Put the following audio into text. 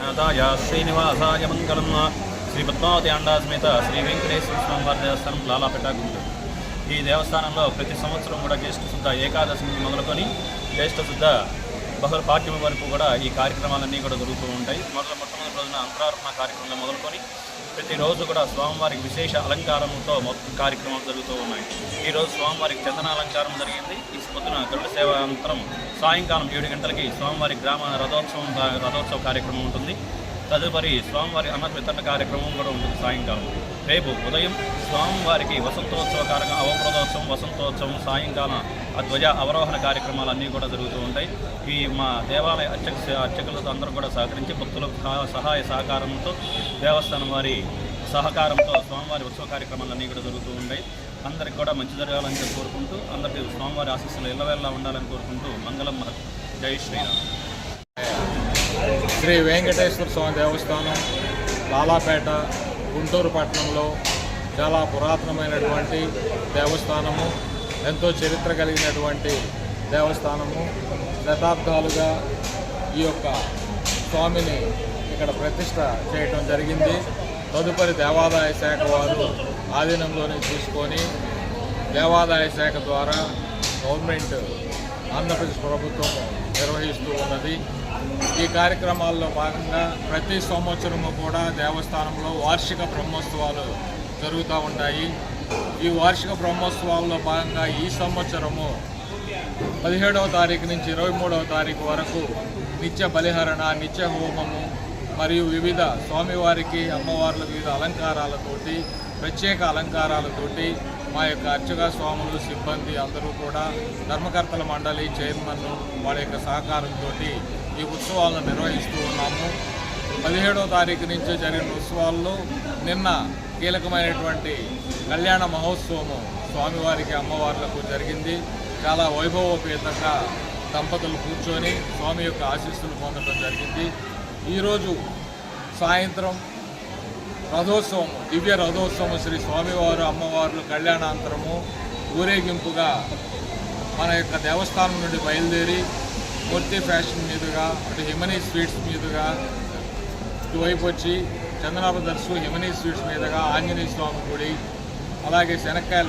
నాథాయ శ్రీనివాసాయ మంగళం శ్రీ పద్మావతి అండా సమేత శ్రీ వెంకటేశ్వర స్వామివారి దేవస్థానం లాలాపేట గుంటూరు. ఈ దేవస్థానంలో ప్రతి సంవత్సరం కూడా జ్యేష్ఠ శుద్ధ ఏకాదశి నుంచి మొదలుకొని జ్యేష్ఠ శుద్ధ బహుళ పాఠ్యం వరకు కూడా ఈ కార్యక్రమాలన్నీ కూడా జరుగుతూ ఉంటాయి. మొదల మొట్టమొదటి రోజున అంతరార్పణ కార్యక్రమంలో మొదలుకొని ప్రతిరోజు కూడా స్వామివారికి విశేష అలంకారంతో మొత్తం కార్యక్రమాలు జరుగుతూ ఉన్నాయి. ఈరోజు స్వామివారికి చందన అలంకారం జరిగింది. ఈ పొద్దున గరుడ సేవ అనంతరం సాయంకాలం ఏడు గంటలకి స్వామివారి గ్రామ రథోత్సవం రథోత్సవ కార్యక్రమం ఉంటుంది. తదుపరి స్వామివారి అన్న వితరణ కార్యక్రమం కూడా ఉంటుంది సాయంకాలం. రేపు ఉదయం స్వామివారికి వసంతోత్సవ కారక అవప్రదోత్సవం వసంతోత్సవం సాయంకాలం ఆ ధ్వజ అవరోహణ కార్యక్రమాలు అన్నీ కూడా జరుగుతూ ఉంటాయి. ఈ మా దేవాలయ అర్చక అర్చకులతో అందరూ కూడా సహకరించి భక్తుల సహాయ సహకారంతో దేవస్థానం వారి సహకారంతో స్వామివారి ఉత్సవ కార్యక్రమాలన్నీ కూడా జరుగుతూ ఉంటాయి. అందరికి కూడా మంచి జరగాలని కోరుకుంటూ అందరికీ స్వామివారి ఆశీస్సులు ఇళ్ళవేళ్ళ ఉండాలని కోరుకుంటూ మంగళం జై శ్రీరామ్. శ్రీ వెంకటేశ్వర స్వామి దేవస్థానం లాలాపేట గుంటూరు పట్టణంలో చాలా పురాతనమైనటువంటి దేవస్థానము ఎంతో చరిత్ర కలిగినటువంటి దేవస్థానము. శతాబ్దాలుగా ఈ యొక్క స్వామిని ఇక్కడ ప్రతిష్ట చేయటం జరిగింది. తదుపరి దేవాదాయ శాఖ వారు ఆధీనంలోనే తీసుకొని దేవాదాయ శాఖ ద్వారా గవర్నమెంట్ ఆంధ్రప్రదేశ్ ప్రభుత్వం నిర్వహిస్తూ ఉన్నది. ఈ కార్యక్రమాల్లో భాగంగా ప్రతి సంవత్సరము కూడా దేవస్థానంలో వార్షిక బ్రహ్మోత్సవాలు జరుగుతూ ఉంటాయి. ఈ వార్షిక బ్రహ్మోత్సవాల్లో భాగంగా ఈ సంవత్సరము పదిహేడవ తారీఖు నుంచి ఇరవై మూడవ తారీఖు వరకు నిత్య బలిహరణ నిత్య హోమము మరియు వివిధ స్వామివారికి అమ్మవార్ల వివిధ అలంకారాలతోటి ప్రత్యేక అలంకారాలతోటి మా యొక్క అర్చక స్వాములు సిబ్బంది అందరూ కూడా ధర్మకర్తల మండలి చైర్మన్ వాళ్ళ యొక్క సహకారంతో ఈ ఉత్సవాలను నిర్వహిస్తూ ఉన్నాము. పదిహేడవ తారీఖు నుంచి జరిగిన ఉత్సవాల్లో నిన్న కీలకమైనటువంటి కళ్యాణ మహోత్సవము స్వామివారికి అమ్మవార్లకు జరిగింది. చాలా వైభవోపేతంగా దంపతులు కూర్చొని స్వామి యొక్క ఆశీస్సులు పొందడం జరిగింది. ఈరోజు సాయంత్రం రథోత్సవం దివ్య రథోత్సవం శ్రీ స్వామివారు అమ్మవార్లు కళ్యాణాంతరము ఊరేగింపుగా మన యొక్క దేవస్థానం నుండి బయలుదేరి మూర్తి ఫ్యాషన్ మీదుగా అటు హిమనీ స్వీట్స్ మీదుగా ఇటువైపు వచ్చి చందనాభ దర్శు హిమనీ స్వీట్స్ మీదుగా ఆంజనేయ స్వామి గుడి అలాగే శనక్కాయల